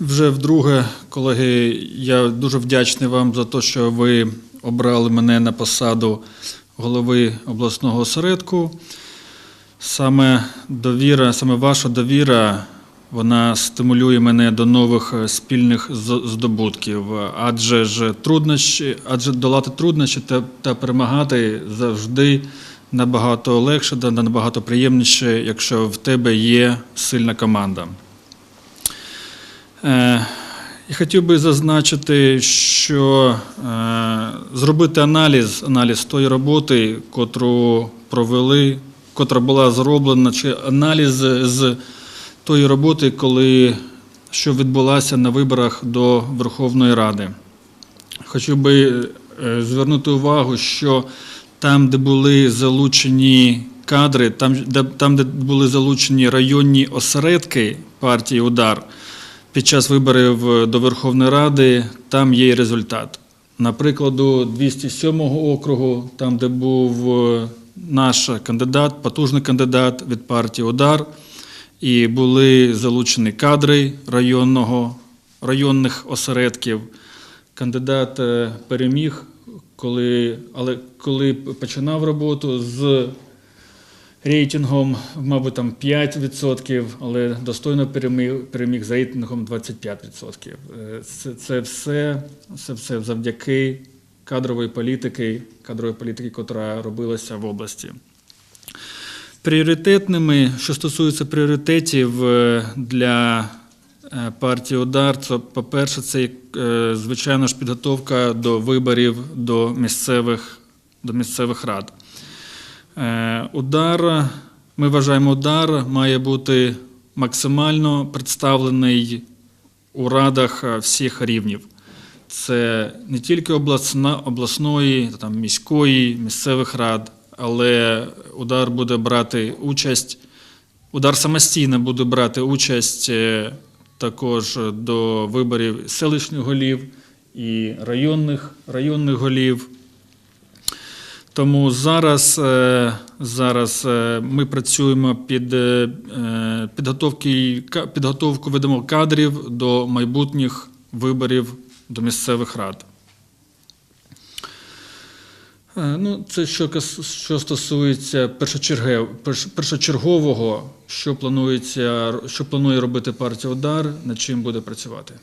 Вже вдруге, колеги, я дуже вдячний вам за те, що ви обрали мене на посаду голови обласного осередку. Саме довіра, саме ваша довіра, вона стимулює мене до нових е, спільних здобутків. Адже ж труднощі, адже долати труднощі та, та перемагати завжди набагато легше, набагато приємніше, якщо в тебе є сильна команда. Е, Я хотів би зазначити, що е, зробити аналіз, аналіз тої роботи, котру провели, котра була зроблена, чи аналіз з тої роботи, коли що відбулася на виборах до Верховної Ради. Хотів би е, звернути увагу, що там, де були залучені кадри, там, де, там, де були залучені районні осередки партії Удар під час виборів до Верховної Ради, там є результат. Наприклад, 207 округу, там, де був е, наш кандидат, потужний кандидат від партії Удар, і були залучені кадри районного, районних осередків. Кандидат е, переміг, коли, але коли починав роботу з рейтингом, мабуть, там 5%, але достойно переміг, переміг за рейтингом 25%. Е, Це, це, все, це все завдяки кадрової політики, кадрової політики, яка робилася в області. Пріоритетними, що стосується пріоритетів е, для е, партії Удар, це, по-перше, це звичайно ж підготовка до виборів до місцевих, до місцевих рад. Е, Удар, ми вважаємо, удар має бути максимально представлений у радах е, всіх рівнів. Це не тільки обласна, обласної, там, міської, місцевих рад, але удар буде брати участь, удар самостійно буде брати участь е, також до виборів селищних голів і районних, районних голів. Тому зараз, е, зараз е, ми працюємо під е, підготовку ведемо кадрів до майбутніх виборів до місцевих рад. Ну, це що, що стосується першочергового, що планується, що планує робити партія Удар, над чим буде працювати.